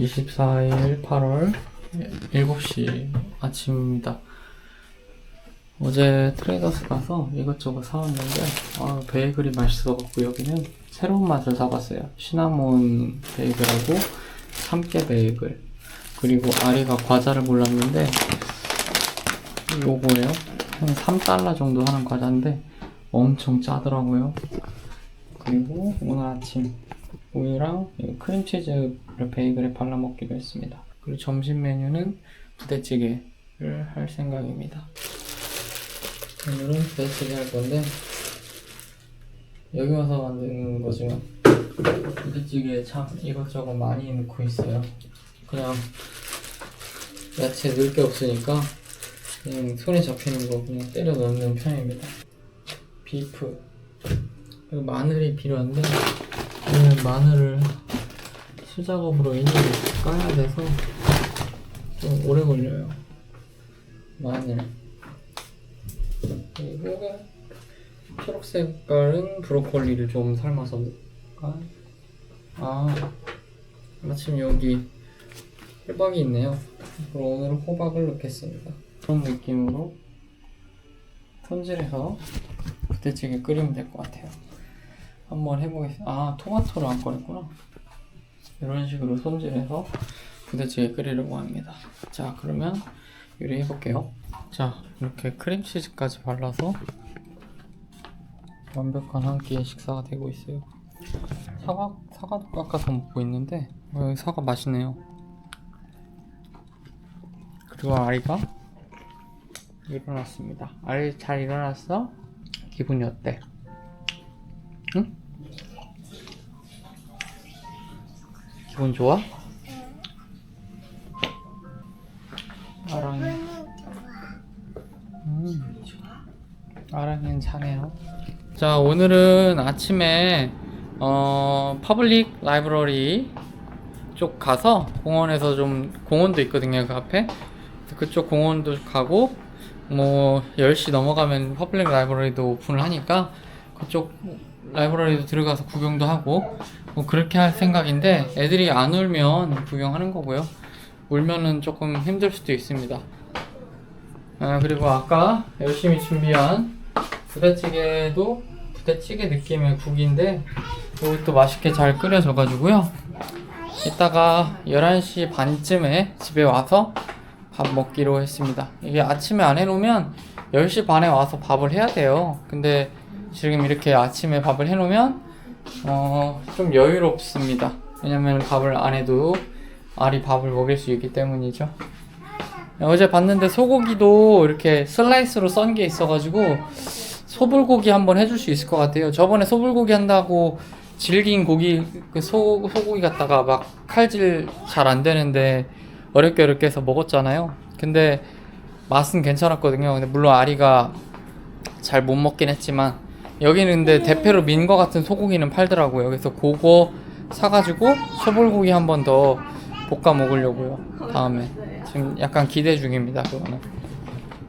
24일 8월 7시 아침입니다. 어제 트레이더스 가서 이것저것 사왔는데 아, 베이글이 맛있어갖고 여기는 새로운 맛을 사봤어요. 시나몬 베이글하고 참깨 베이글 그리고 아리가 과자를 골랐는데 요거예요. 한 3달러 정도 하는 과자인데 엄청 짜더라고요. 그리고 오늘 아침 우유랑 이 크림치즈를 베이글에 발라 먹기로 했습니다. 그리고 점심 메뉴는 부대찌개를 할 생각입니다. 오늘은 부대찌개 할 건데 여기 와서 만드는 거지만 부대찌개에 참 이것저것 많이 넣고 있어요. 그냥 야채 넣을 게 없으니까 그냥 손에 잡히는 거 그냥 때려 넣는 편입니다. 비프 그리고 마늘이 필요한데 마늘을 수작업으로 일일이 까야 돼서 좀 오래 걸려요. 마늘 그리고 초록색 색깔은 브로콜리를 좀 삶아서 넣을까? 아 마침 여기 호박이 있네요. 그럼 오늘은 호박을 넣겠습니다. 그런 느낌으로 손질해서 부대찌개 끓이면 될 것 같아요. 한번 해보겠습니다. 아, 토마토를 안 꺼냈구나. 이런 식으로 손질해서 부대찌개 끓이려고 합니다. 자, 그러면 요리해볼게요. 자, 이렇게 크림치즈까지 발라서 완벽한 한 끼의 식사가 되고 있어요. 사과, 사과도 깎아서 먹고 있는데, 어, 사과 맛있네요. 그리고 아이가 일어났습니다. 아이 잘 일어났어? 기분이 어때? 응? 기분 좋아? 아랑이. 음. 아랑이는 자네요. 자, 오늘은 아침에 어, 퍼블릭 라이브러리 쪽 가서 공원에서 좀 공원도 있거든요, 그 앞에. 그쪽 공원도 가고 뭐 10시 넘어가면 퍼블릭 라이브러리도 오픈을 하니까 그쪽 라이브러리도 들어가서 구경도 하고 뭐 그렇게 할 생각인데 애들이 안 울면 구경하는 거고요. 울면은 조금 힘들 수도 있습니다. 아, 그리고 아까 열심히 준비한 부대찌개도 부대찌개 느낌의 국인데 이것도 맛있게 잘 끓여져가지고요. 이따가 11시 반쯤에 집에 와서 밥 먹기로 했습니다. 이게 아침에 안 해놓으면 10시 반에 와서 밥을 해야 돼요. 근데 지금 이렇게 아침에 밥을 해놓으면 어, 좀 여유롭습니다. 왜냐면 밥을 안 해도 알이 밥을 먹일 수 있기 때문이죠. 어제 봤는데 소고기도 이렇게 슬라이스로 썬 게 있어가지고 소불고기 한번 해줄 수 있을 것 같아요. 저번에 소불고기 한다고 질긴 고기 그 소, 소고기 갖다가 막 칼질 잘 안 되는데 어렵게 어렵게 해서 먹었잖아요. 근데 맛은 괜찮았거든요. 근데 물론 아리가 잘 못 먹긴 했지만 여기는 근데 대패로 민 거 같은 소고기는 팔더라고요. 그래서 그거 사가지고 소불고기 한 번 더 볶아 먹으려고요. 다음에 지금 약간 기대 중입니다. 그거는.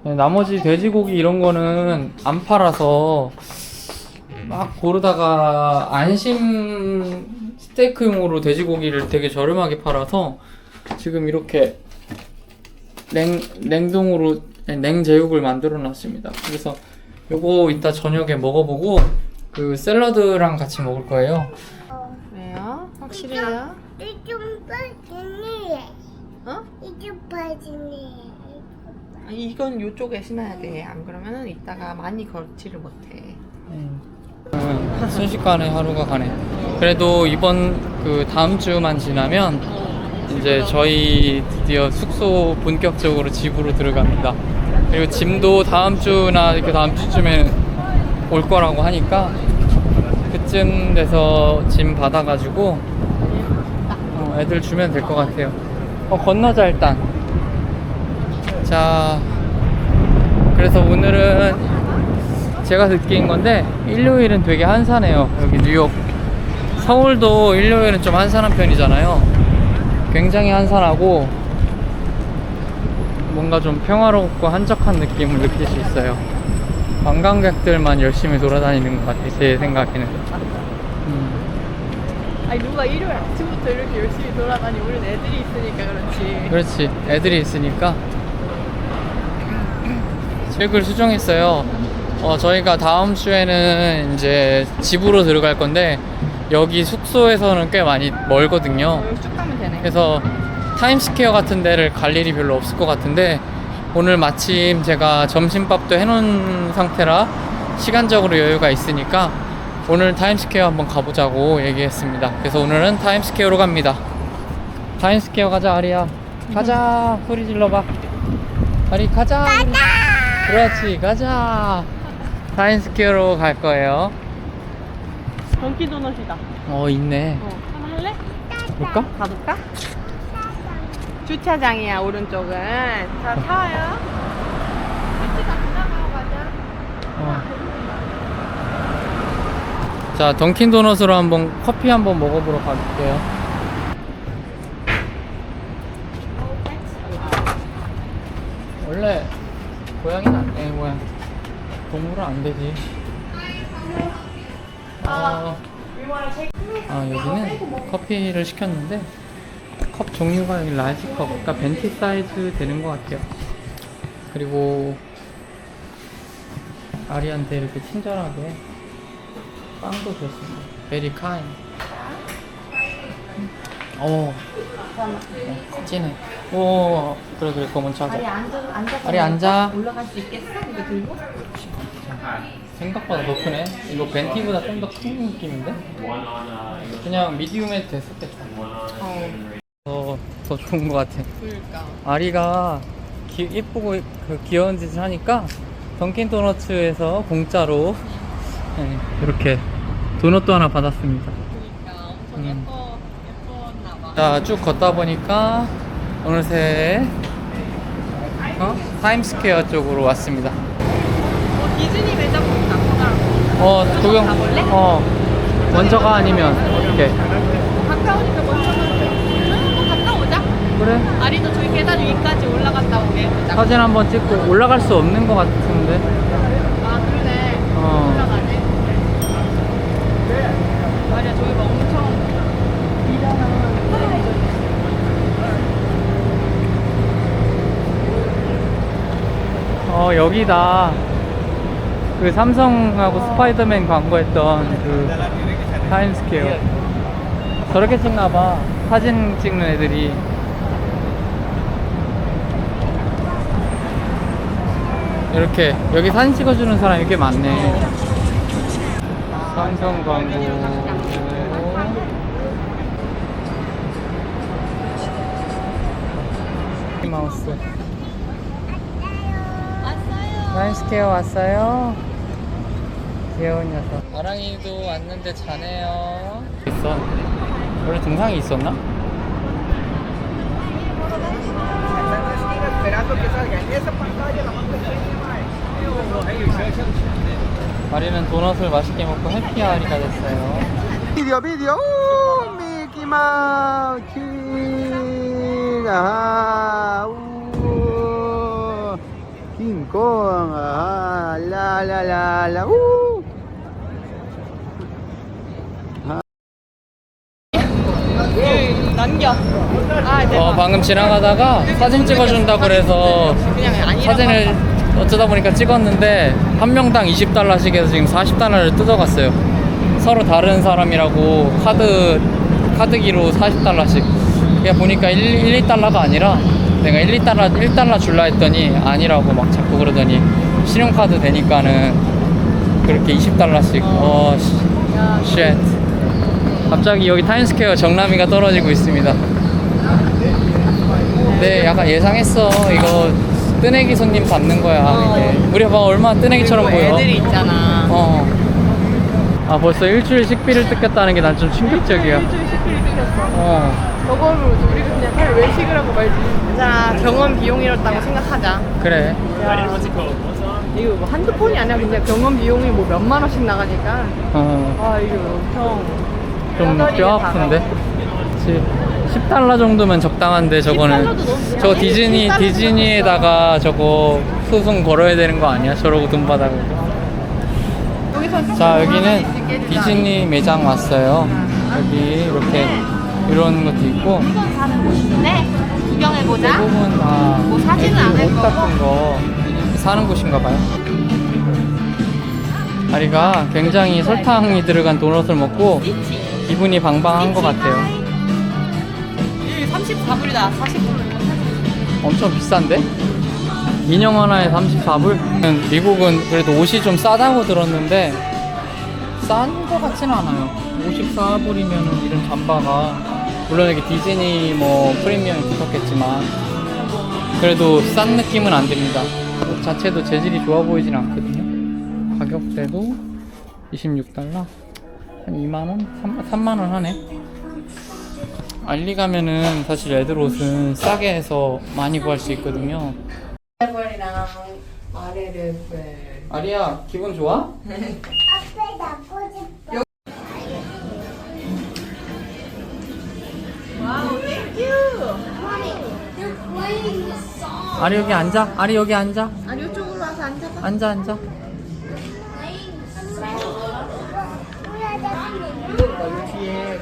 네, 나머지 돼지고기 이런 거는 안 팔아서 막 고르다가 안심 스테이크용으로 돼지고기를 되게 저렴하게 팔아서 지금 이렇게 냉 냉동으로 아니, 냉제육을 만들어 놨습니다. 그래서 요거 이따 저녁에 먹어보고 그 샐러드랑 같이 먹을 거예요. 왜요? 확실해요? 이좀 빠지네. 어? 이좀 빠지네. 아, 이건 이쪽에 신어야 돼. 안 그러면은 이따가 많이 걸지를 못해. 음, 순식간에 하루가 가네. 그래도 이번 그 다음 주만 지나면 이제 저희 드디어 숙소 본격적으로 집으로 들어갑니다. 그리고 짐도 다음 주나 그 다음 주쯤에 올 거라고 하니까 그쯤 돼서 짐 받아가지고 어, 애들 주면 될 것 같아요. 어, 건너자 일단. 자, 그래서 오늘은 제가 느낀 건데 일요일은 되게 한산해요. 여기 뉴욕. 서울도 일요일은 좀 한산한 편이잖아요. 굉장히 한산하고 뭔가 좀 평화롭고 한적한 느낌을 느낄 수 있어요. 관광객들만 열심히 돌아다니는 것 같아요. 제 생각에는. 음. 아니 누가 일요일 아침부터 이렇게 열심히 돌아다니 우린 애들이 있으니까 그렇지 그렇지 애들이 있으니까 책을 수정했어요 어, 저희가 다음 주에는 이제 집으로 들어갈 건데 여기 숙소에서는 꽤 많이 멀거든요 여기 쭉 가면 되네 그래서 타임스퀘어 같은 데를 갈 일이 별로 없을 것 같은데 오늘 마침 제가 점심밥도 해놓은 상태라 시간적으로 여유가 있으니까 오늘 타임스퀘어 한번 가보자고 얘기했습니다. 그래서 오늘은 타임스퀘어로 갑니다. 타임스퀘어 가자 아리야. 가자 소리 질러봐. 아리 가자. 가자. 그렇지 가자. 타임스퀘어로 갈 거예요. 던키 도넛이다 어 있네. 어 하나 할래? 볼까? 가볼까? 주차장이야 오른쪽은 자 타요 위치가 지나가고 가자 어. 자, 던킨 도넛으로 한번 커피 한번 먹어보러 가볼게요. 원래 고양이는 안, 에 뭐야 동물은 안 되지. 아, 아 여기는 커피를 시켰는데 컵 종류가 여기 라지 컵, 그러니까 벤티 사이즈 되는 것 같아요. 그리고 아리한테 이렇게 친절하게 빵도 줬습니다. 베리 카인. 어. 어, 찐해. 오, 그래 그래 그거 먼저 하자. 아리 앉아 앉아 아리 앉아. 올라갈 수 있겠어? 이거 들고? 생각보다 높으네. 이거 벤티보다 좀 더 큰 느낌인데? 그냥 미디움에 됐었겠다. 어 더, 더 좋은 것 같아. 그러니까 아리가 기, 예쁘고 그 귀여운 짓을 하니까 던킨 도너츠에서 공짜로 네, 이렇게 도넛도 하나 받았습니다. 그러니까 엄청 음. 예뻐 예뻤나 봐 자, 쭉 걷다 보니까 어느새 어? 타임스퀘어 쪽으로 왔습니다. 어, 디즈니 매장 커다랗고 어, 구경. 가볼래? 어. 먼저가 아니면 어떻게? 가까우니까 그래. 아리도 저기 계단 위까지 올라갔다 오게 보자 사진 한번 찍고 올라갈 수 없는 것 같은데. 아 그러네 어. 올라가네 아리야 저기가 엄청 비잖아 어, 여기다. 그 삼성하고 스파이더맨 광고했던 그 타임스퀘어. 저렇게 찍나봐. 사진 찍는 애들이. 이렇게 여기 사진 찍어주는 사람이 꽤 많네. 삼성 광고. 마우스. 타임스퀘어 왔어요. 귀여운 녀석. 아랑이도 왔는데 자네요. 있어. 원래 동상이 있었나? 아리는 도넛을 맛있게 먹고 해피아리가 됐어요. ¡Uh! Uh. Kong. Ajá. La, la, la, la. ¡Uh! 넘겨 아 대박 어, 방금 지나가다가 사진 찍어준다 그래서 사진을 어쩌다 보니까 찍었는데 한 명당 20달러씩 해서 지금 40달러를 뜯어갔어요. 서로 다른 사람이라고 카드 카드기로 40달러씩. 그냥 보니까 1, 1, 2달러가 아니라 내가 1, 2달러 1달러 줄라 했더니 아니라고 막 자꾸 그러더니 신용카드 되니까는 그렇게 20달러씩. 어, 씨. 쉣. 갑자기 여기 타임스퀘어 정남이가 떨어지고 있습니다. 네, 약간 예상했어. 이거 뜨내기 손님 받는 거야. 어. 이게. 우리 봐 얼마나 뜨내기처럼 보여. 애들이 있잖아 어. 아 벌써 일주일 식비를 뜯겼다는 게 난 좀 충격적이야. 일주일 식비를 시켰어 어. 저거를 우리 그냥 차라리 외식을 하고 말지 자 병원 비용이었다고 생각하자 그래. 이거 뭐 한두 푼이 아니야 그냥 병원 비용이 뭐 몇만 원씩 나가니까 어. 아 이거 엄청 좀 뼈 아픈데. 그치. 10달러 정도면 적당한데 저거는 10달러도 너무 저 디즈니 10달러 디즈니에다가 저거 소송 걸어야 되는 거 아니야? 저러고 돈 받아고. 자 여기는. 디즈니 매장 왔어요. 여기 이렇게 이런 것도 있고 이건 곳인데 구경해 보자. 대부분 다뭐 사지는 않을 옷 거고. 같은 거 사는 곳인가 봐요. 아리가 굉장히 설탕이 들어간 도넛을 먹고. 기분이 방방한 것 같아요. 34불이다. 40불. 엄청 비싼데? 인형 하나에 34불? 미국은 그래도 옷이 좀 싸다고 들었는데 싼것 같지는 않아요 54불이면 이런 잠바가 물론 이렇게 디즈니 뭐 프리미엄이 붙었겠지만 그래도 싼 느낌은 안 듭니다 옷 자체도 재질이 좋아 보이진 않거든요 가격대도 26달러 한 2만원? 3, 만원 하네 알리 가면은 사실 애들 옷은 싸게 해서 많이 구할 수 있거든요. 아래. 아리야 기분 좋아? 앞에 싶어. 아리 여기 앉아. 아리 여기 앉아. 아니 이쪽으로 와서 앉아봐. 앉아 앉아. 뒤에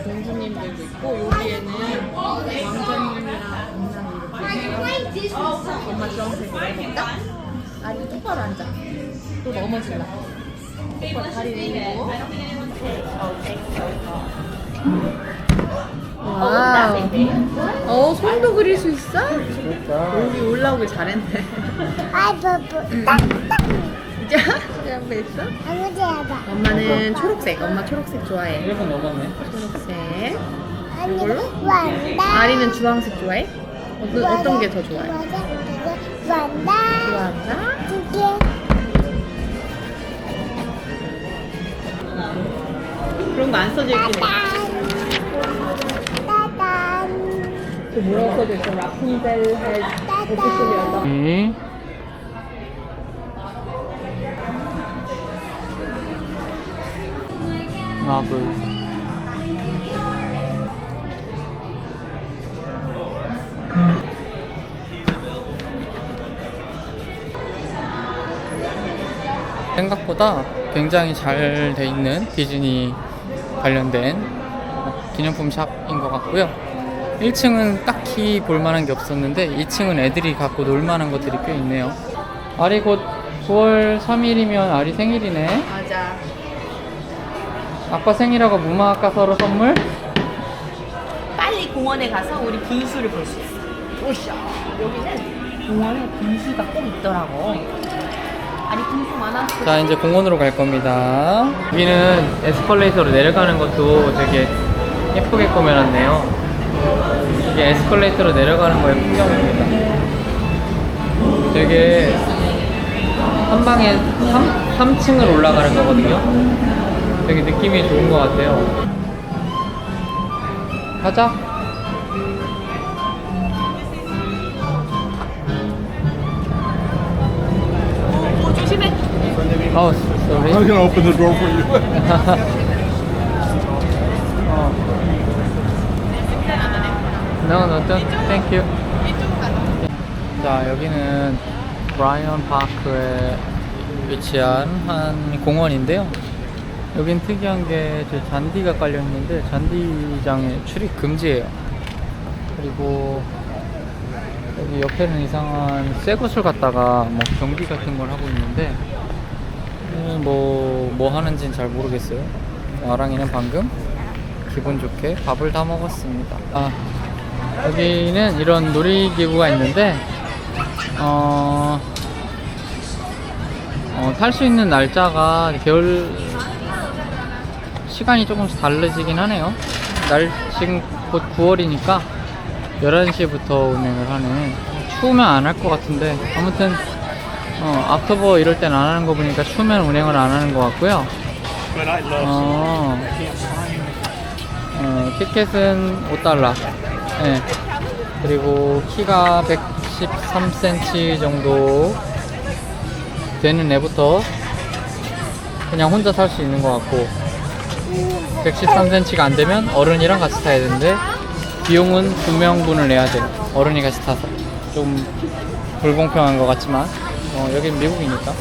공주님들도 있고 여기에는 왕자님이랑 공장이 이렇게. 엄마 주황색으로 해볼까? 아니 똑바로 앉아. 또 넘어질라. 똑바로 다리 내리고. 와우. 어 손도 그릴 수 있어? 여기 올라오길 잘했네. 아이 버브. 진짜? 한번 했어? 아무지 해봐. 엄마는 초록색. 엄마 초록색 좋아해. 1분 넘었네. 초록색. 아니 이걸로? 완다. 아리는 주황색 좋아해? 어떤, 어떤 게 더 좋아해? 완다. 주황색? 두 개. 그런 거 안 써져 있긴 해. 따단. 그 뭐라고 써져 있어? 라푼젤 할 오피셜 마블. 생각보다 굉장히 잘 돼 있는 디즈니 관련된 기념품 샵인 것 같고요. 1층은 딱히 볼만한 게 없었는데 2층은 애들이 갖고 놀만한 것들이 꽤 있네요. 아리 곧 9월 3일이면 아리 생일이네. 맞아. 아빠 생일하고 무마아까 서로 선물? 빨리 공원에 가서 우리 분수를 볼 수 있어. 오샤. 여기는 공원에 분수가 꼭 있더라고. 아니 분수 많았어. 자 이제 공원으로 갈 겁니다. 여기는 에스컬레이터로 내려가는 것도 되게 예쁘게 꾸며놨네요. 이게 에스컬레이터로 내려가는 거의 풍경입니다. 되게 한 방에 3, 3층을 올라가는 거거든요. 되게 느낌이 좋은 것 같아요. 가자. 어, 조심해. 어, sorry. I'm gonna open the door for you. 어. No, no, don't. Thank you. 자, 여기는 브라이언 파크에 위치한 한 공원인데요. 여긴 특이한 게저 잔디가 깔려 있는데 잔디장에 출입 금지예요. 그리고 여기 옆에는 이상한 새 곳을 갖다가 뭐 경비 같은 걸 하고 있는데 뭐, 뭐 하는지는 잘 모르겠어요. 아랑이는 방금 기분 좋게 밥을 다 먹었습니다. 아, 여기는 이런 놀이기구가 있는데, 어, 어, 탈 수 있는 날짜가 겨울, 시간이 조금씩 다르지긴 하네요. 날, 지금 곧 9월이니까 11시부터 운행을 하네. 추우면 안 할 것 같은데, 아무튼, 어, 앞터버 이럴 땐 안 하는 거 보니까 추우면 운행을 안 하는 것 같고요. 어, 어, 티켓은 5달러. 네. 그리고 키가 113cm 정도 되는 애부터 그냥 혼자 탈수 있는 것 같고 113cm가 안 되면 어른이랑 같이 타야 되는데 비용은 두 명분을 내야 돼. 어른이 같이 타서 좀 불공평한 것 같지만 어, 여긴 미국이니까.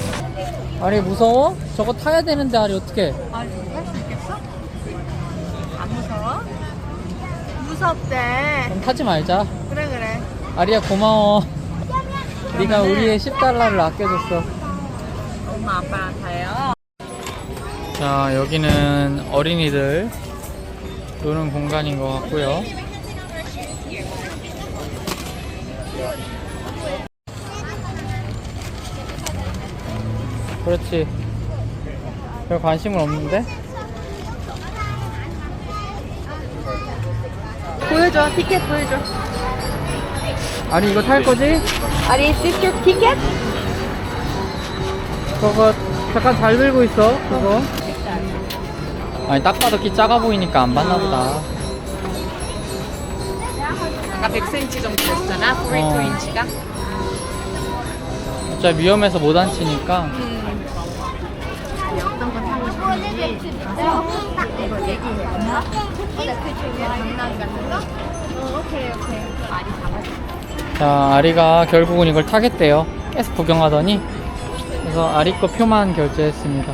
아리 무서워? 저거 타야 되는데 아리 어떻게? 아니 할수 있겠어? 안 무서워? 무섭대. 그럼 타지 말자. 그래 그래. 아리야 고마워. 네가 우리의 10달러를 아껴줬어. 엄마 아빠랑 가요. 자 여기는 어린이들 노는 공간인 것 같고요. 그렇지. 별 관심은 없는데? 보여줘 티켓 보여줘. 아리 이거 탈 거지? 아리 티켓 티켓? 저거 잠깐 잘 들고 있어 그거 아니 딱 봐도 키 작아 보이니까 안 봤나 보다 아까 100cm 정도 됐잖아. 42인치가. 진짜 위험해서 못 앉히니까 거? 어. 아리 잡아줘. 자 아리가 결국은 이걸 타겠대요 계속 구경하더니 그래서 아리 거 표만 결제했습니다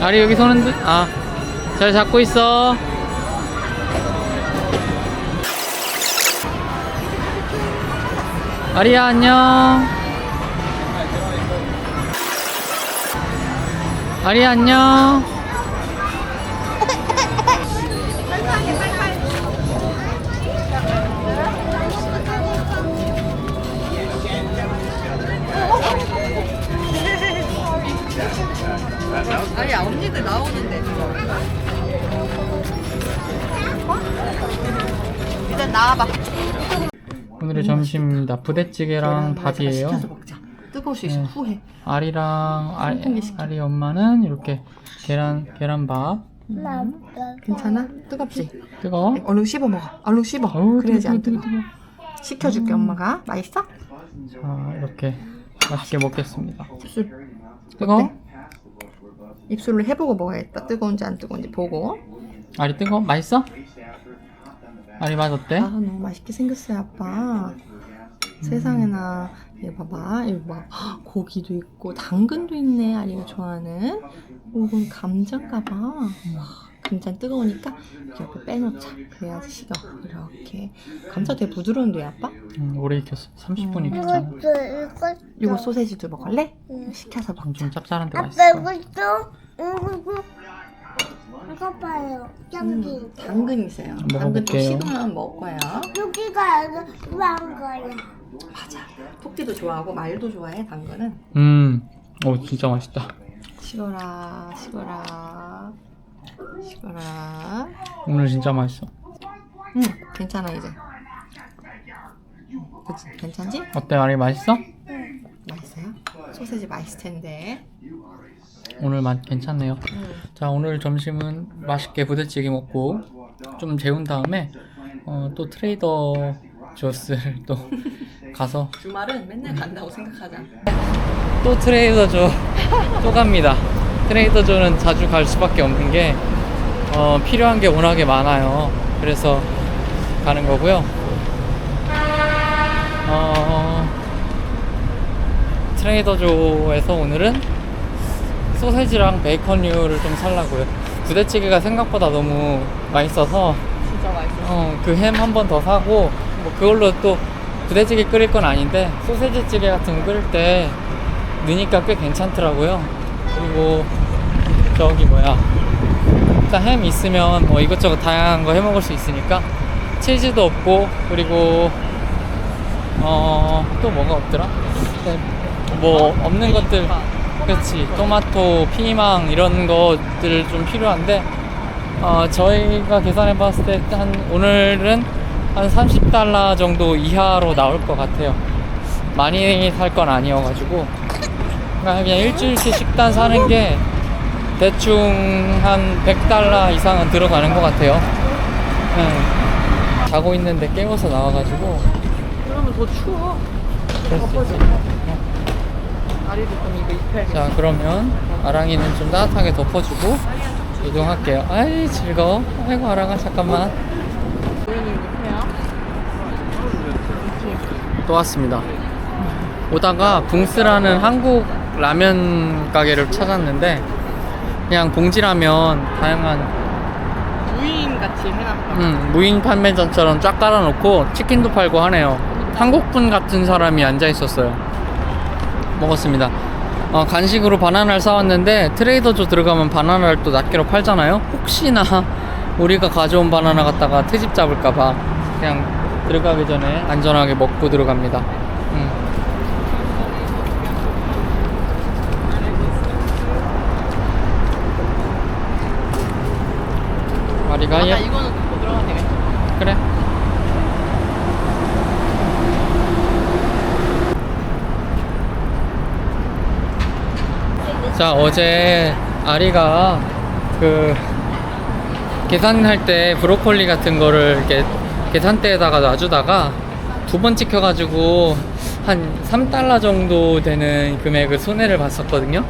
아리 여기 손은 드... 아잘 잡고 있어. 아리야 안녕 아리야 안녕 아니야 언니들 나오는데. 어? 일단 나와봐. 오늘의 점심입니다 부대찌개랑 밥이에요 뜨거울 수 있어. 네. 후회. 아리랑 아리, 통기 시켜. 아리 엄마는 이렇게 계란 계란밥 괜찮아? 뜨겁지? 뜨거워? 얼른 씹어 먹어. 얼른 씹어. 어우, 그래야지 안 뜨거, 뜨거. 뜨거, 시켜줄게 엄마가. 맛있어? 자 이렇게 맛있게 먹겠습니다 입술? 어때? 입술로 해보고 먹어야겠다. 뜨거운지 안 뜨거운지 보고. 아리 뜨거워? 맛있어? 아리 맛 어때? 아 너무 맛있게 생겼어요 아빠. 세상에나. 얘 봐봐. 이거 봐. 헉, 고기도 있고 당근도 있네 아리가 좋아하는. 이건 감자인가 봐. 와, 감자 뜨거우니까 이렇게 옆에 빼놓자. 그래야지 식어 이렇게. 감자 되게 부드러운데 아빠? 음, 오래 익혔어. 30분 음. 익혔잖아 이것도 이것도. 이거 소세지도 먹을래? 응. 시켜서 좀 먹자. 짭짤한데 아빠 맛있어. 이것도 이것도. 이거 봐요. 여기. 음, 당근 있어요. 당근 좀 먹어볼게요. 식으면 먹을 거야 여기가 왜안 거야 맞아 토끼도 좋아하고 말도 좋아해 당근은 음, 오 진짜 맛있다. 식어라 식어라 식어라. 오늘 진짜 맛있어. 응 괜찮아 이제. 그치? 괜찮지? 어때? 아리 맛있어? 맛있어요? 소세지 맛있을 텐데. 오늘 맛 괜찮네요. 응. 자 오늘 점심은 맛있게 부대찌개 먹고 좀 재운 다음에 어, 또 트레이더 조스를 또 가서 주말은 맨날 간다고 생각하자 또 트레이더조 또 갑니다. 트레이더조는 자주 갈 수밖에 없는 게 어, 필요한 게 워낙에 많아요. 그래서 가는 거고요. 어, 트레이더조에서 오늘은 소세지랑 베이컨류를 좀 살라고요. 부대찌개가 생각보다 너무 맛있어서 진짜 맛있어 어, 그 햄 한 번 더 사고 뭐 그걸로 또 부대찌개 끓일 건 아닌데 소세지 찌개 같은 거 끓일 때 넣으니까 꽤 괜찮더라고요. 그리고 저기 뭐야 일단 햄 있으면 뭐 이것저것 다양한 거 해 먹을 수 있으니까 치즈도 없고 그리고 어 또 뭐가 없더라? 네, 뭐 없는 것들 그렇지 토마토 피망 이런 것들 좀 필요한데 어, 저희가 계산해 봤을 때 한 오늘은 한 30달러 정도 이하로 나올 것 같아요. 많이 살 건 아니어가지고 그냥, 그냥 일주일치 식단 사는 게 대충 한 100달러 이상은 들어가는 것 같아요. 네. 자고 있는데 깨워서 나와가지고 그러면 더 추워. 다리도 좀 이거 입혀야겠다 자 그러면 아랑이는 좀 따뜻하게 덮어주고 이동할게요. 아이 즐거워. 아이고 아랑아 잠깐만. 또 왔습니다. 오다가 붕스라는 한국 라면 가게를 찾았는데 그냥 봉지라면 다양한 무인 같이 해놨다. 음, 무인 판매점처럼 쫙 깔아놓고 치킨도 팔고 하네요. 한국분 같은 사람이 앉아 있었어요. 먹었습니다. 어, 간식으로 바나나를 사왔는데 트레이더조 들어가면 바나나를 또 낱개로 팔잖아요. 혹시나 우리가 가져온 바나나 갖다가 트집 잡을까봐 그냥 들어가기 전에 안전하게 먹고 들어갑니다. 음. 마리가 예. 이거는 듣고 들어가면 되겠다. 그래. 자, 어제 아리가 그 계산할 때 브로콜리 같은 거를 이렇게 계산대에다가 놔주다가 두 번 찍혀가지고 한 3달러 정도 되는 금액을 손해를 봤었거든요.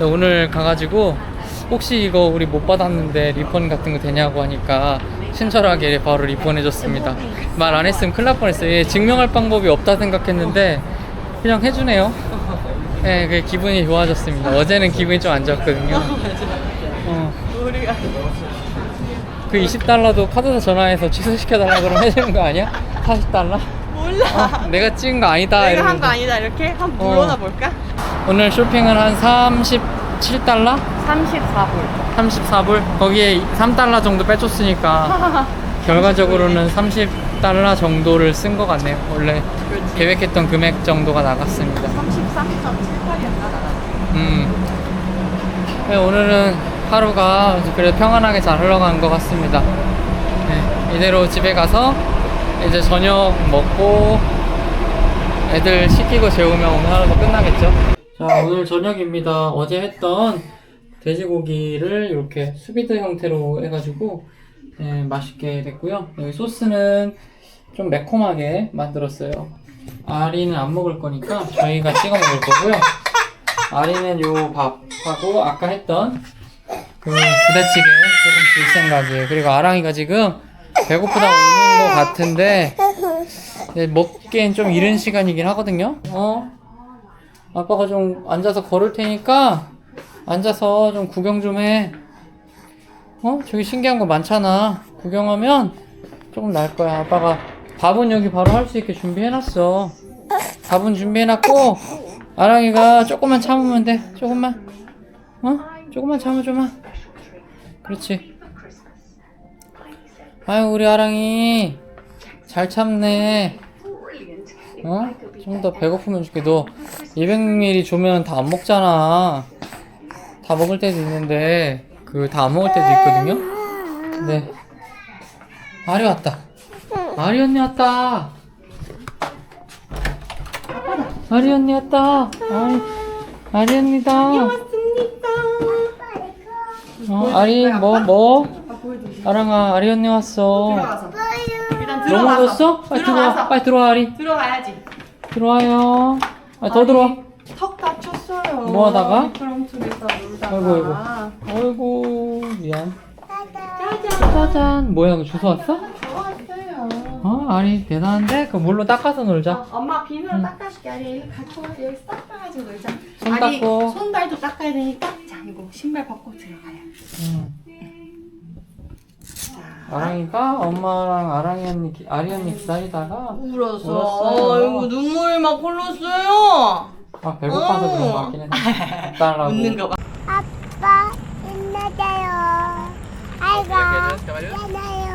오늘 가가지고 혹시 이거 우리 못 받았는데 리펀 같은 거 되냐고 하니까 친절하게 바로 리펀해줬습니다. 말 안 했으면 큰일 날 뻔했어요. 얘 증명할 방법이 없다 생각했는데 그냥 해주네요. 네, 그 기분이 좋아졌습니다. 어제는 기분이 좀 안 좋았거든요. 어. 그 20달러도 카드사 전화해서 취소시켜달라 그러면 해주는 거 아니야? 40달러? 몰라. 어, 내가 찍은 거 아니다. 내가 한 이러면서. 거 아니다 이렇게 한번 어. 물어나 볼까? 오늘 쇼핑은 한 37달러? 34불. 34불? 거기에 3달러 정도 빼줬으니까 결과적으로는 30달러 정도를 쓴 것 같네요. 원래 그렇지. 계획했던 금액 정도가 나갔습니다. 33.78이었나? 음. 네, 오늘은 하루가 그래도 평안하게 잘 흘러간 것 같습니다. 네, 이대로 집에 가서 이제 저녁 먹고 애들 시키고 재우면 오늘 하루도 끝나겠죠? 자, 오늘 저녁입니다. 어제 했던 돼지고기를 이렇게 수비드 형태로 해가지고 네, 맛있게 됐고요. 여기 소스는 좀 매콤하게 만들었어요. 아리는 안 먹을 거니까 저희가 찍어 먹을 거고요. 아리는 요 밥하고 아까 했던 그 부대찌개 조금 줄 생각이에요. 그리고 아랑이가 지금 배고프다 우는 것 같은데 네, 먹기엔 좀 이른 시간이긴 하거든요. 어? 아빠가 좀 앉아서 걸을 테니까 앉아서 좀 구경 좀 해. 어? 저기 신기한 거 많잖아. 구경하면 조금 날 거야. 아빠가 밥은 여기 바로 할 수 있게 준비해놨어. 밥은 준비해놨고 아랑이가 조금만 참으면 돼. 조금만. 어? 조금만 참아줘마. 그렇지. 아유 우리 아랑이 잘 참네. 어? 좀 더 배고프면 줄게. 너 200ml 주면 다 안 먹잖아. 다 먹을 때도 있는데 그 다 안 먹을 때도 있거든요. 네. 아리 왔다. 아리 언니 왔다. 아리 언니 왔다. 아리, 아리 언니다. 어, 아리 뭐 뭐? 아랑아 아리 언니 왔어. 일단 너무 늦었어? 빨리 들어와. 빨리 들어와 아리. 들어가야지. 들어와요. 아, 더 들어와. 턱 다쳤어요. 뭐 하다가? 미끄럼틀에서 놀다가. 아이고, 아이고. 어이구 미안. 짜잔. 뭐야 그 주소 왔어? 좋았어요. 어 아리 대단한데? 그 물로 닦아서 놀자. 엄마 비누로 닦아줄게. 아리 갖고 와. 여기 싹 닦아가지고 놀자. 손 아리, 닦고. 손발도 닦아야 되니까. 자, 이거 신발 벗고 들어가요. 아랑이가 엄마랑 아랑이 언니, 아리 언니 기다리다가 울었어. 울었어. 아이고 눈물이 막 흘렀어요. 아 배고파서 그런 것 같긴 해. 아, 웃는 거 봐. 아빠 힘내세요. 아이고, 힘내요.